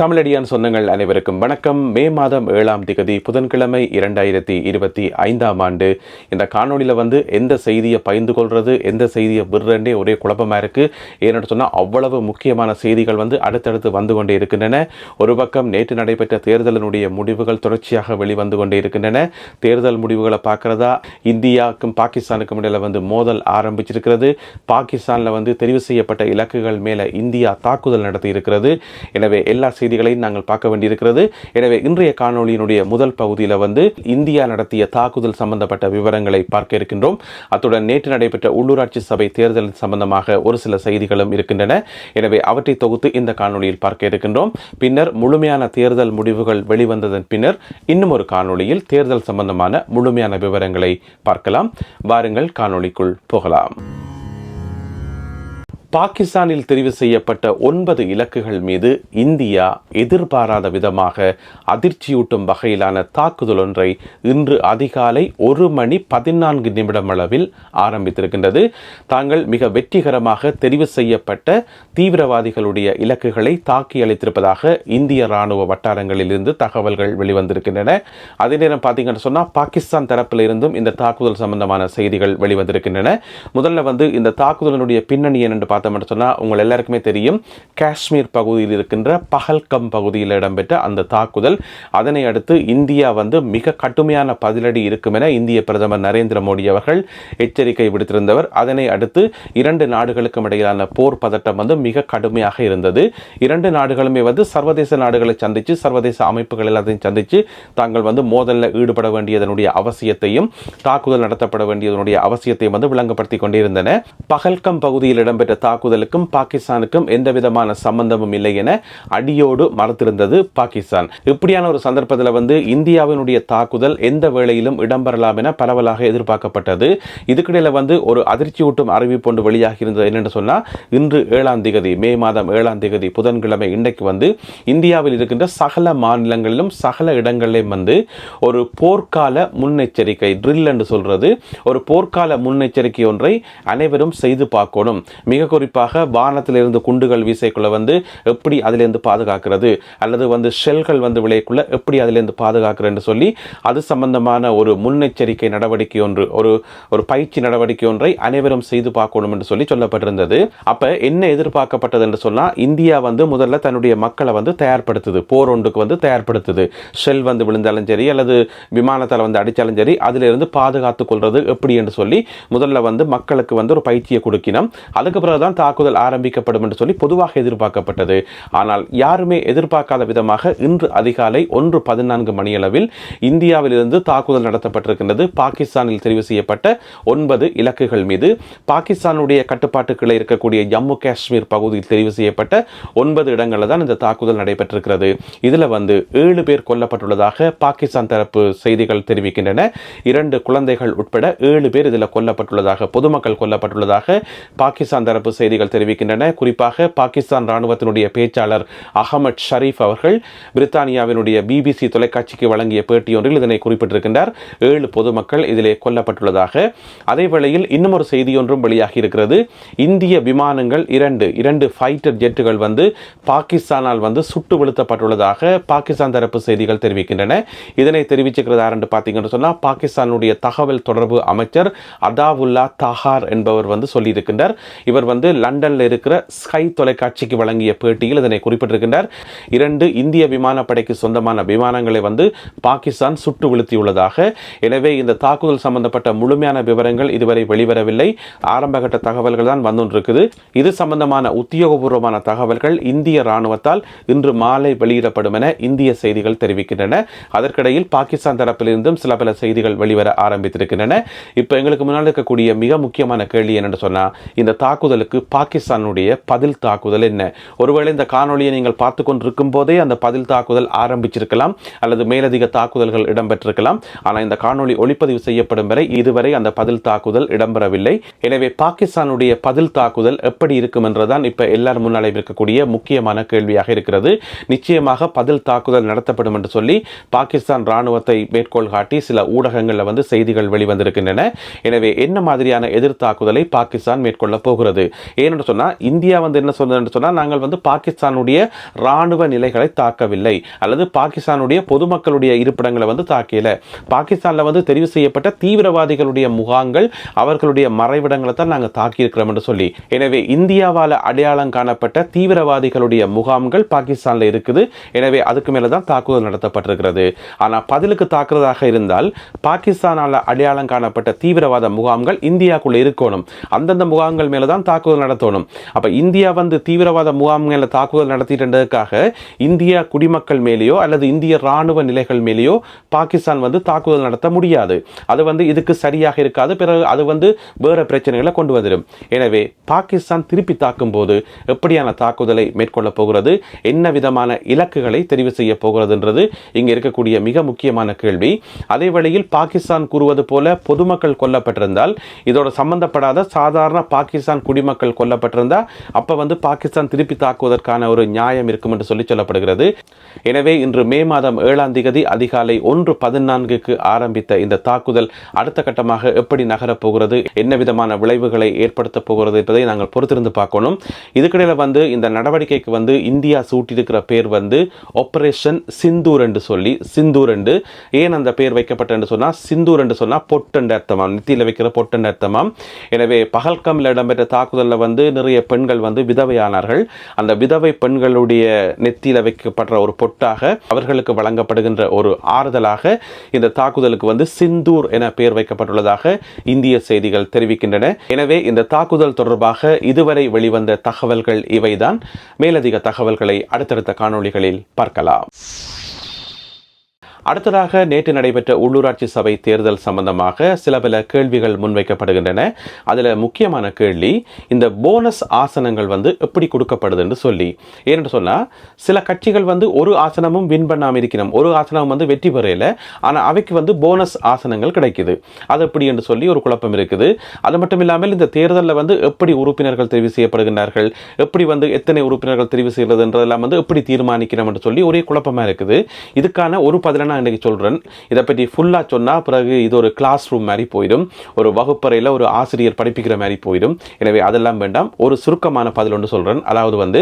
தமிழடியான் சொந்தங்கள் அனைவருக்கும் வணக்கம். மே மாதம் ஏழாம் திகதி புதன்கிழமை இரண்டாயிரத்தி இருபத்தி ஐந்தாம் ஆண்டு. இந்த காணொளியில் வந்து எந்த செய்தியை பகிர்ந்து கொள்வது எந்த செய்தியை விடுறேன்னே ஒரே குழப்பமாக இருக்குது ஏன்னு சொன்னால் அவ்வளவு முக்கியமான செய்திகள் வந்து அடுத்தடுத்து வந்து கொண்டே இருக்கின்றன. ஒரு பக்கம் நேற்று நடைபெற்ற தேர்தலினுடைய முடிவுகள் தொடர்ச்சியாக வெளிவந்து கொண்டே இருக்கின்றன. தேர்தல் முடிவுகளை பார்க்குறதா? இந்தியாவுக்கும் பாகிஸ்தானுக்கும் இடையில் வந்து மோதல் ஆரம்பிச்சிருக்கிறது. பாகிஸ்தானில் வந்து தெரிவு செய்யப்பட்ட இலக்குகள் மேலே இந்தியா தாக்குதல் நடத்தி இருக்கிறது எனவே எல்லா செய்திகளையும் நாங்கள் பார்க்க வேண்டியிருக்கிறது. எனவே இன்றைய காணொளியினுடைய முதல் பகுதியில் வந்து இந்தியா நடத்திய தாக்குதல் சம்பந்தப்பட்ட விவரங்களை பார்க்க இருக்கின்றோம். அத்துடன் நேற்று நடைபெற்ற உள்ளூராட்சி சபை தேர்தல் சம்பந்தமாக ஒரு சில செய்திகளும் இருக்கின்றன. எனவே அவற்றை தொகுத்து இந்த காணொலியில் பார்க்க இருக்கின்றோம். பின்னர் முழுமையான தேர்தல் முடிவுகள் வெளிவந்ததன் பின்னர் இன்னும் ஒரு காணொலியில் தேர்தல் சம்பந்தமான முழுமையான விவரங்களை பார்க்கலாம். வாருங்கள் காணொளிக்குள் போகலாம். பாகிஸ்தானில் தெரிவு செய்யப்பட்ட ஒன்பது இலக்குகள் மீது இந்தியா எதிர்பாராத விதமாக அதிர்ச்சியூட்டும் வகையிலான தாக்குதல் ஒன்றை இன்று அதிகாலை ஒரு மணி பதினான்கு நிமிடம் அளவில் ஆரம்பித்திருக்கின்றது. தாங்கள் மிக வெற்றிகரமாக தெரிவு செய்யப்பட்ட தீவிரவாதிகளுடைய இலக்குகளை தாக்கி அளித்திருப்பதாக இந்திய ராணுவ வட்டாரங்களில் இருந்து தகவல்கள் வெளிவந்திருக்கின்றன. அதே நேரம் பார்த்தீங்கன்னு சொன்னால் பாகிஸ்தான் தரப்பில் இருந்தும் இந்த தாக்குதல் சம்பந்தமான செய்திகள் வெளிவந்திருக்கின்றன. முதல்ல வந்து இந்த தாக்குதலினுடைய பின்னணி என்னென்று பார்த்தோம்னு சொன்னால் உங்கள் எல்லாருக்குமே தெரியும் காஷ்மீர் பகுதியில் இருக்கின்ற பகல்கம் பகுதியில் இடம்பெற்ற அந்த தாக்குதல். அதனை அடுத்து இந்தியா வந்து மிக கடுமையான பதிலடி இருக்கும் என இந்திய பிரதமர் நரேந்திர மோடி அவர்கள் எச்சரிக்கை விடுத்திருந்தவர். அதனை அடுத்து இரண்டு நாடுகளுக்கும் இடையிலான போர் பதட்டம் வந்து மிக கடுமையாக இருந்தது. இரண்டு நாடுகளுமே வந்து சர்வதேச நாடுகளை சந்தித்து சர்வதேச அமைப்புகள் எல்லாத்தையும் சந்தித்து தாங்கள் வந்து மோதலில் ஈடுபட வேண்டியதனுடைய அவசியத்தையும் தாக்குதல் நடத்தப்பட வேண்டியதனுடைய அவசியத்தையும் வந்து விளங்கப்படுத்தி கொண்டிருந்தன. பகல்கம் பகுதியில் இடம்பெற்ற தாக்குதலுக்கும் பாகிஸ்தானுக்கும் எந்த விதமான சம்பந்தமும் இல்லை என அடியோடு மறுத்திருந்தது பாகிஸ்தான். இப்படியான ஒரு சந்தர்ப்பத்தில் வந்து இந்தியாவினுடைய தாக்குதல் எந்த வேளையிலும் இடம்பெறலாம் என பரவலாக எதிர்பார்க்கப்பட்டது. இதுக்கிடையில் வந்து ஒரு அதிர்ச்சியூட்டும் அறிவிப்பு ஒன்று வெளியாகி இருந்தது என்னென்னு சொன்னால் இன்று ஏழாம் திகதி மே மாதம் ஏழாம் திகதி புதன்கிழமை இன்றைக்கு வந்து இந்தியாவில் இருக்கின்ற சகல மாநிலங்களிலும் சகல இடங்களிலும் வந்து ஒரு போர்க்கால முன்னெச்சரிக்கை ட்ரில் என்று சொல்றது ஒரு போர்க்கால முன்னெச்சரிக்கை ஒன்றை அனைவரும் செய்து பார்க்கணும். மிக குறிப்பாக வானத்திலிருந்து குண்டுகள் வீசைக்குள்ள வந்து எப்படி அதிலிருந்து பாதுகாக்கிறது? அல்லது வந்து ஷெல்கள் வந்து விளையக்குள்ள எப்படி அதிலிருந்து பாதுகாக்கிறேன்னு சொல்லி அது சம்பந்தமான ஒரு முன்னெச்சரிக்கை நடவடிக்கை ஒன்று ஒரு ஒரு பயிற்சி நடவடிக்கை ஒன்றை அனைவரும் செய்து பார்க்கணும் என்று சொல்லி சொல்லப்பட்டிருந்தது. அப்போ என்ன எதிர்பார்க்கப்பட்டது என்று சொன்னால் இந்தியா வந்து முதல்ல தன்னுடைய மக்களை வந்து தயார்படுத்துது. போர் ஒன்றுக்கு வந்து தயார்படுத்துது. ஷெல் வந்து விழுந்தாலும் சரி அல்லது விமானத்தால் வந்து அடித்தாலும் சரி அதிலிருந்து பாதுகாத்துக் கொள்வது எப்படி என்று சொல்லி முதல்ல வந்து மக்களுக்கு வந்து ஒரு பயிற்சியை கொடுக்கணும் அதுக்கு பிறகுதான் தாக்குதல் ஆரம்பிக்கப்படும் என்று சொல்லி பொதுவாக எதிர்பார்க்கப்பட்டது. ஆனால் யாருமே எதிர்பார்க்காத விதமாக இன்று அதிகாலை ஒன்று பதினான்கு மணியளவில் இந்தியாவிலிருந்து தாக்குதல் நடத்தப்பட்டிருக்கின்றது. பாகிஸ்தானில் தெரிவு செய்யப்பட்ட ஒன்பது இலக்குகள் மீது. பாகிஸ்தானுடைய கட்டுப்பாட்டுக்குள்ளே இருக்கக்கூடிய ஜம்மு காஷ்மீர் பகுதியில் தெரிவு செய்யப்பட்ட ஒன்பது இடங்களில் தான் இந்த தாக்குதல் நடைபெற்றிருக்கிறது. இதில் வந்து ஏழு பேர் கொல்லப்பட்டுள்ளதாக பாகிஸ்தான் தரப்பு செய்திகள் தெரிவிக்கின்றன. இரண்டு குழந்தைகள் உட்பட ஏழு பேர் இதில் கொல்லப்பட்டுள்ளதாக பொதுமக்கள் கொல்லப்பட்டுள்ளதாக பாகிஸ்தான் தரப்பு செய்திகள் தெரிவிக்கின்றன. குறிப்பாக பாகிஸ்தான் ராணுவத்தினுடைய பேச்சாளர் அகமது ஷரீஃப் அவர்கள் பிரித்தானியாவினுடைய பிபிசி தொலைக்காட்சிக்கு வழங்கிய பேட்டியொன்றில் இதனை குறிப்பிட்டிருக்கின்றார். ஏழு பொதுமக்கள் இதிலே கொல்லப்பட்டுள்ளதாக. அதே வேளையில் இன்னும் ஒரு செய்தி ஒன்றும் வெளியாகி இருக்கிறது. இந்திய விமானங்கள் இரண்டு இரண்டு ஃபைட்டர் ஜெட்டுகள் வந்து பாகிஸ்தானால் வந்து சுட்டு வீழ்த்தப்பட்டுள்ளதாக பாகிஸ்தான் தரப்பு செய்திகள் தெரிவிக்கின்றன. இதனை தெரிவிச்சிருக்கிறது யாருன்னு பார்த்தீங்கன்னு சொன்னால் பாகிஸ்தானுடைய தகவல் தொடர்பு அமைச்சர் அதாவுல்லா தஹார் என்பவர் வந்து சொல்லியிருக்கின்றார். இவர் வந்து லண்டனில் இருக்கிற ஸ்கை தொலைக்காட்சிக்கு வழங்கிய பேட்டியில் இதனை குறிப்பிட்டிருக்கின்றார். இரண்டு இந்திய விமானப்படைக்கு சொந்தமான விமானங்களை வந்து பாகிஸ்தான் சுட்டு வீழ்த்தியுள்ளதாக. எனவே இந்த தாக்குதல் சம்பந்தப்பட்ட முழுமையான விவரங்கள் இதுவரை வெளிவரவில்லை. ஆரம்பகட்ட தகவல்கள் தான் வந்துருக்குது இது சம்பந்தமான உத்தியோகபூர்வமான தகவல்கள் இந்திய ராணுவத்தால் இன்று மாலை வெளியிடப்படும் என இந்திய செய்திகள் தெரிவிக்கின்றன. அதற்கிடையில் பாகிஸ்தான் தரப்பிலிருந்தும் சில பல செய்திகள் வெளிவர ஆரம்பித்திருக்கின்றன. இப்போ எங்களுக்கு முன்னால் இருக்கக்கூடிய மிக முக்கியமான கேள்வி என்னென்னு சொன்னால் இந்த தாக்குதலுக்கு பாகிஸ்தானுடைய பதில் தாக்குதல் என்ன? ஒருவேளை இந்த காணொலியை நீங்கள் பார்த்து கொண்டிருக்கும் போதே அந்த பதில் தாக்குதல் ஆரம்பிச்சிருக்கலாம் அல்லது மேலதிக தாக்குதல்கள் இடம்பெற்றிருக்கலாம். ஆனால் இந்த காணொளி ஒளிப்பதிவு செய்யப்படும் வரை இதுவரை அந்த பதில் தாக்குதல் இடம்பெறவில்லை. எனவே பாகிஸ்தானுடைய பதில் தாக்குதல் எப்படி இருக்கும் என்றுதான் இப்போ எல்லார் முன்னாலே இருக்கக்கூடிய முக்கியமான கேள்வியாக இருக்கிறது. நிச்சயமாக பதில் தாக்குதல் நடத்தப்படும் என்று சொல்லி பாகிஸ்தான் ராணுவத்தை மேற்கோள் காட்டி சில ஊடகங்களில் வந்து செய்திகள் வெளிவந்திருக்கின்றன. எனவே என்ன மாதிரியான எதிர் தாக்குதலை பாகிஸ்தான் மேற்கொள்ளப் போகிறது? ஏன்னு சொன்னால் இந்தியா வந்து என்ன சொல்லுதுன்னு சொன்னால் நாங்கள் வந்து பாகிஸ்தானுடைய ராணுவ நிலைகளை தாக்கவில்லை. அல்லது பாகிஸ்தானுடைய பொதுமக்களுடைய இருப்பிடங்களை வந்து தாக்கல. பாகிஸ்தானில் வந்து தெரிவு செய்யப்பட்ட தீவிரவாதிகளுடைய முகாங்கள் அவர்களுடைய மறைவிடங்களை தான் நாங்கள் தாக்கியிருக்கிறோம் என்று சொல்லி. எனவே இந்தியாவால் அடையாளம் காணப்பட்ட தீவிரவாதிகளுடைய முகாம்கள் பாகிஸ்தானில் இருக்குது. எனவே அதுக்கு மேலே தான் தாக்குதல் நடத்தப்பட்டிருக்கிறது. ஆனால் பதிலுக்கு தாக்குறதாக இருந்தால் பாகிஸ்தானால் அடையாளம் காணப்பட்ட தீவிரவாத முகாம்கள் இந்தியாக்குள்ளே இருக்கணும். அந்தந்த முகாம்கள் மேலே தான் தாக்குதல் தாக்குதல் நடத்தணும். அப்போ இந்தியா வந்து தீவிரவாத முகாம் தாக்குதல் நடத்திட்டதுக்காக இந்தியா குடிமக்கள் மேலேயோ அல்லது இந்திய ராணுவ நிலைகள் மேலேயோ பாகிஸ்தான் வந்து தாக்குதல் நடத்த முடியாது. அது வந்து இதுக்கு சரியாக இருக்காது. பிறகு அது வந்து வேற பிரச்சனைகளை கொண்டு வந்துடும். எனவே பாகிஸ்தான் திருப்பி தாக்கும் போது எப்படியான தாக்குதலை மேற்கொள்ளப் போகிறது? என்ன விதமான இலக்குகளை தெரிவு செய்ய போகிறதுன்றது இங்க இருக்கக்கூடிய மிக முக்கியமான கேள்வி. அதே வேளையில் பாகிஸ்தான் கூறுவது போல பொதுமக்கள் கொல்லப்பட்டிருந்தால் இதோட சம்பந்தப்படாத சாதாரண பாகிஸ்தான் குடிமக்கள் கொல்லப்பட்டிருந்தா அப்ப வந்து பாகிஸ்தான் திருப்பி தாக்குவதற்கான ஒரு நியாயம் இருக்கும் என்று சொல்லி சொல்லப்படுகிறது. எனவே இன்று மே மாதம் ஏழாம் திகதி அதிகாலை ஒன்று பதினான்குக்கு ஆரம்பித்த இந்த தாக்குதல் அடுத்த கட்டமாக எப்படி நகரப் போகிறது என்ன விதமான விளைவுகளை ஏற்படுத்த போகிறது என்பதை நாங்கள் பொறுத்திருந்து பார்க்கணும். இதுக்கிடையில் வந்து இந்த நடவடிக்கைக்கு வந்து இந்தியா சூட்டியிருக்கிற பேர் வந்து ஆபரேஷன் சிந்தூர் என்று சொல்லி சிந்தூர் என்று. ஏன் அந்த பேர் வைக்கப்பட்ட என்று சொன்னா சிந்தூர் என்று சொன்னா பொட்டென்று அர்த்தமாம். நெத்தியில் வைக்கிற பொட்டென்று அர்த்தமாம். எனவே பகல்கமில் இடம்பெற்ற தாக்குதல் முதல்ல வந்து நிறைய பெண்கள் வந்து விதவையானார்கள். அந்த விதவை பெண்களுடைய நெத்தியில் வைக்கப்படுற ஒரு பொட்டாக அவர்களுக்கு வழங்கப்படுகின்ற ஒரு ஆறுதலாக இந்த தாக்குதலுக்கு வந்து சிந்தூர் என பெயர் வைக்கப்பட்டுள்ளதாக இந்திய செய்திகள் தெரிவிக்கின்றன. எனவே இந்த தாக்குதல் தொடர்பாக இதுவரை வெளிவந்த தகவல்கள் இவைதான். மேலதிக தகவல்களை அடுத்தடுத்த காணொளிகளில் பார்க்கலாம். அடுத்ததாக நேற்று நடைபெற்ற உள்ளூராட்சி சபை தேர்தல் சம்பந்தமாக சில பல கேள்விகள் முன்வைக்கப்படுகின்றன. அதில் முக்கியமான கேள்வி இந்த போனஸ் ஆசனங்கள் வந்து எப்படி கொடுக்கப்படுதுன்னு சொல்லி. ஏன்னு சொன்னால் சில கட்சிகள் வந்து ஒரு ஆசனமும் வின் பண்ணாமல் இருக்கணும் ஒரு ஆசனம் வந்து வெற்றி பெறையில் ஆனால் அவைக்கு வந்து போனஸ் ஆசனங்கள் கிடைக்குது. அது எப்படி என்று சொல்லி ஒரு குழப்பம் இருக்குது. அது மட்டும் இல்லாமல் இந்த தேர்தலில் வந்து எப்படி உறுப்பினர்கள் தெரிவு செய்யப்படுகின்றார்கள்? எப்படி வந்து எத்தனை உறுப்பினர்கள் தெரிவு செய்கிறதுன்றதெல்லாம் வந்து எப்படி தீர்மானிக்கணும் என்று சொல்லி ஒரே குழப்பமாக இருக்குது. இதுக்கான ஒரு பதில நான் இன்றைக்கி சொல்கிறேன் இதை பற்றி ஃபுல்லாக சொன்னால் பிறகு இது ஒரு கிளாஸ் ரூம் மாதிரி போயிடும். ஒரு வகுப்பறையில் ஒரு ஆசிரியர் படிப்பிக்கிற மாதிரி போயிடும். எனவே அதெல்லாம் வேண்டாம். ஒரு சுருக்கமான பதில் ஒன்று சொல்கிறேன் அதாவது வந்து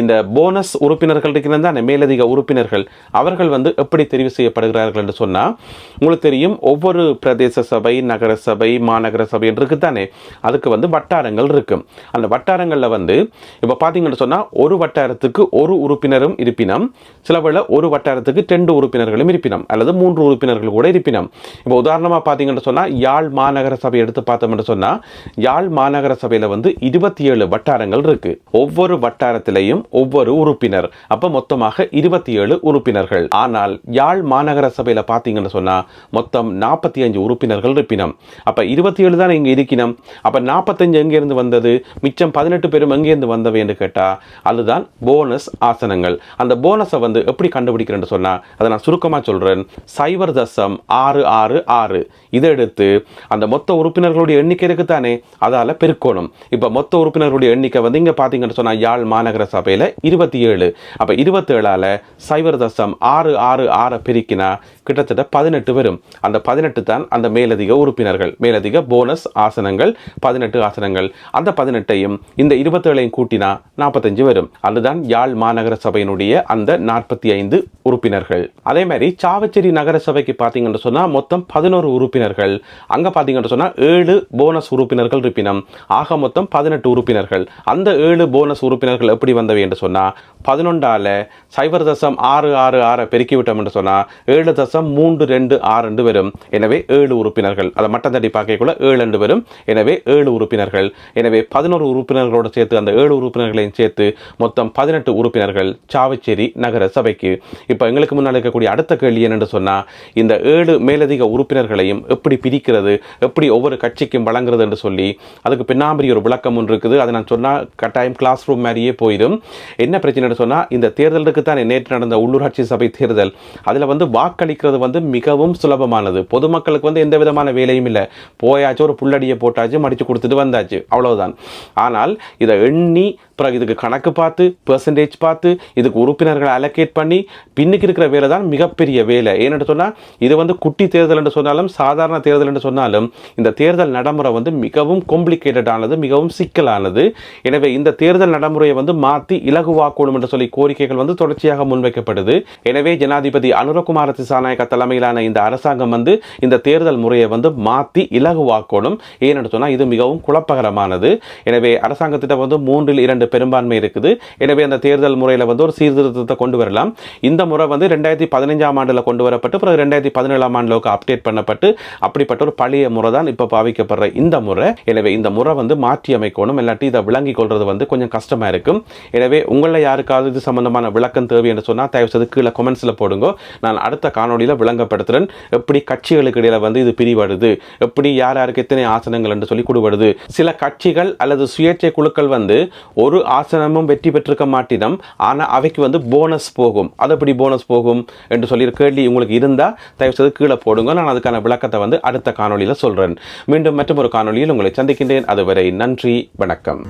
இந்த போனஸ் உறுப்பினர்கள் இருக்கிறது மேலதிக உறுப்பினர்கள். அவர்கள் வந்து எப்படி தெரிவு செய்யப்படுகிறார்கள் என்று சொன்னால் உங்களுக்கு தெரியும் ஒவ்வொரு பிரதேச சபை நகர சபை மாநகர சபை என்று இருக்குது தானே? அதுக்கு வந்து வட்டாரங்கள் இருக்கும் அந்த வட்டாரங்களில் வந்து இப்போ பார்த்தீங்கன்னு சொன்னால் ஒரு வட்டாரத்துக்கு ஒரு உறுப்பினரும் இருப்பினும் சில வேளை ஒரு வட்டாரத்துக்கு ரெண்டு உறுப்பினர்களும் இருப்பினும் அல்லது மூன்று உறுப்பினர்கள் கூட இருப்பினம். இப்போ உதாரணமாக பார்த்தீங்கன்னு சொன்னால் யாழ் மாநகர சபை எடுத்து பார்த்தோம்னு சொன்னால் யாழ் மாநகர சபையில் வந்து இருபத்தி ஏழு வட்டாரங்கள் இருக்கு. ஒவ்வொரு வட்டாரத்திலையும் ஒவ்வொரு உறுப்பினர். அப்போ மொத்தமாக இருபத்தி ஏழு உறுப்பினர்கள். ஆனால் யாழ் மாநகர சபையில் பார்த்தீங்கன்னு சொன்னால் மொத்தம் நாற்பத்தி அஞ்சு உறுப்பினர்கள் இருப்பினம். அப்போ இருபத்தி ஏழு தான் இங்கே இருக்கினம்? அப்போ நாற்பத்தஞ்சு எங்கேருந்து வந்தது? மிச்சம் பதினெட்டு பேரும் எங்கேருந்து வந்தவை என்று கேட்டால் அதுதான் போனஸ் ஆசனங்கள். அந்த போனஸை வந்து எப்படி கண்டுபிடிக்கிறேன்னு சொன்னால் அதை நான் சுருக்கமாக சொல்கிறேன் சைவர் தசம் ஆறு ஆறு ஆறு. இதை எடுத்து அந்த மொத்த உறுப்பினர்களுடைய எண்ணிக்கை இருக்குதானே? அதால் பெருக்கணும். இப்போ மொத்த உறுப்பினர்களுடைய எண்ணிக்கை வந்து இங்கே பார்த்தீங்கன்னு சொன்னால் யாழ் மாநகர சபையில் இருபத்தி ஏழு அப்போ இருபத்தேழால் சைவர் தசம் ஆறு ஆறு ஆறை பெருக்கினா கிட்டத்தட்ட பதினெட்டு வரும். அந்த பதினெட்டு தான் அந்த மேலதிக உறுப்பினர்கள். மேலதிக போனஸ் ஆசனங்கள் பதினெட்டு ஆசனங்கள். அந்த பதினெட்டையும் இந்த இருபத்தேழையும் கூட்டினா நாற்பத்தஞ்சு வரும். அதுதான் யாழ் மாநகர சபையினுடைய அந்த நாற்பத்தி ஐந்து உறுப்பினர்கள். அதே மாதிரி சாவச்சேரி நகர சபைக்கு பார்த்தீங்கன்னு சொன்னால் மொத்தம் பதினோரு உறுப்பினர்கள். அங்கே பார்த்தீங்கன்னு சொன்னால் ஏழு போனஸ் உறுப்பினர்கள் இருப்பினம். ஆக மொத்தம் பதினெட்டு உறுப்பினர்கள். அந்த ஏழு போனஸ் உறுப்பினர்கள் எப்படி வந்தவை என்று சொன்னால் பதினொன்றால் சைபர் தசம் ஆறு ஆறு ஆறை பெருக்கிவிட்டோம் என்று சொன்னால் ஏழு தசம் மூன்று ரெண்டு ஆறு ரெண்டு வரும். எனவே ஏழு உறுப்பினர்கள். அதை மட்டம் தட்டி பார்க்கக்குள்ள ஏழு ரெண்டு வரும். எனவே ஏழு உறுப்பினர்கள். எனவே பதினோரு உறுப்பினர்களோடு சேர்த்து அந்த ஏழு உறுப்பினர்களையும் சேர்த்து மொத்தம் பதினெட்டு உறுப்பினர்கள் சாவச்சேரி நகர சபைக்கு. இப்போ எங்களுக்கு முன்னால் இருக்கக்கூடிய அடுத்த கேள்வி என்னென்று சொன்னால் இந்த ஏழு மேலதிக உறுப்பினர்களையும் எப்படி பிரிக்கிறது எப்படி ஒவ்வொரு கட்சிக்கும் வழங்குறது என்று சொல்லி அதுக்கு பின்னாம்பரி ஒரு விளக்கம் ஒன்று இருக்குது. அதை நான் சொன்னால் கட்டாயம் கிளாஸ் ரூம் மாதிரியே போயிடும். என்ன பிரச்சனைன்னு சொன்னால் இந்த தேர்தலுக்கு தான் நேற்று நடந்த உள்ளூராட்சி சபை தேர்தல். அதில் வந்து வாக்களிக்கிறது வந்து மிகவும் சுலபமானது. பொதுமக்களுக்கு வந்து எந்த விதமான வேலையும் இல்லை. போயாச்சும் ஒரு புள்ளடியை போட்டாச்சு மடித்து கொடுத்துட்டு வந்தாச்சு. அவ்வளவுதான். ஆனால் இதை எண்ணி பிறகு இதுக்கு கணக்கு பார்த்து பெர்சன்டேஜ் பார்த்து இதுக்கு உறுப்பினர்களை அலோகேட் பண்ணி பின்னுக்கு இருக்கிற வேலை தான் மிகப்பெரிய பெரிய வேலை. ஏன்னு சொன்னால் இது வந்து குட்டி தேர்தல் என்று சொன்னாலும் சாதாரண தேர்தல் என்று சொன்னாலும் இந்த தேர்தல் நடைமுறை வந்து மிகவும் காம்ப்ளிகேட்டடானது மிகவும் சிக்கலானது. எனவே இந்த தேர்தல் நடைமுறையை வந்து மாற்றி இலகுவாக்கணும் என்று சொல்லி கோரிக்கைகள் வந்து தொடர்ச்சியாக முன்வைக்கப்படுது. எனவே ஜனாதிபதி அனுரகுமார திசாநாயக்க தலைமையிலான இந்த அரசாங்கம் வந்து இந்த தேர்தல் முறையை வந்து மாற்றி இலகுவாக்கணும். ஏன்னு சொன்னால் இது மிகவும் குழப்பகரமானது. எனவே அரசாங்கத்திட்ட வந்து மூன்றில் இரண்டு பெரும்பான்மை இருக்குது. எனவே அந்த தேர்தல் முறையில் வந்து ஒரு சீர்திருத்தத்தை கொண்டு வரலாம். இந்த முறை வந்து ரெண்டாயிரத்தி பதினைஞ்சாம் ஆண்டில் கொண்டு வரப்பட்டு பிறகு ரெண்டாயிரத்தி பதினேழாம் ஆண்டில் அப்டேட் பண்ணப்பட்டு அப்படிப்பட்ட ஒரு பழைய முறை தான் இப்போ பாவிக்கப்படுற இந்த முறை. எனவே இந்த முறை வந்து மாற்றி அமைக்கணும். இல்லாட்டி இதை விளங்கி கொள்வது வந்து கொஞ்சம் கஷ்டமா இருக்கும். எனவே உங்களில் யாருக்காவது இது சம்பந்தமான விளக்கம் தேவை என்று சொன்னால் தயவுசெய்து கீழே கொமெண்ட்ஸில் போடுங்க. நான் அடுத்த காணொலியில் விளங்கப்படுத்துகிறேன் எப்படி கட்சிகளுக்கு இடையில் வந்து இது பிரிவடுது? எப்படி யார் யாருக்கு எத்தனை ஆசனங்கள் என்று சொல்லி கொடுபடுது? சில கட்சிகள் அல்லது சுயேட்சை குழுக்கள் வந்து ஒரு ஆசனமும் வெற்றி பெற்றிருக்க மாட்டினம். ஆனால் அவைக்கு வந்து போனஸ் போகும். அது எப்படி போனஸ் போகும் என்று சொல்லி ஒரு கேள்வி உங்களுக்கு இருந்தால் தயவு செய்து கீழே போடுங்க. நான் அதுக்கான விளக்கத்தை வந்து அடுத்த காணொலியில் சொல்கிறேன் மீண்டும் மற்றும் ஒரு காணொலியில் உங்களை சந்திக்கின்றேன். அதுவரை நன்றி வணக்கம்.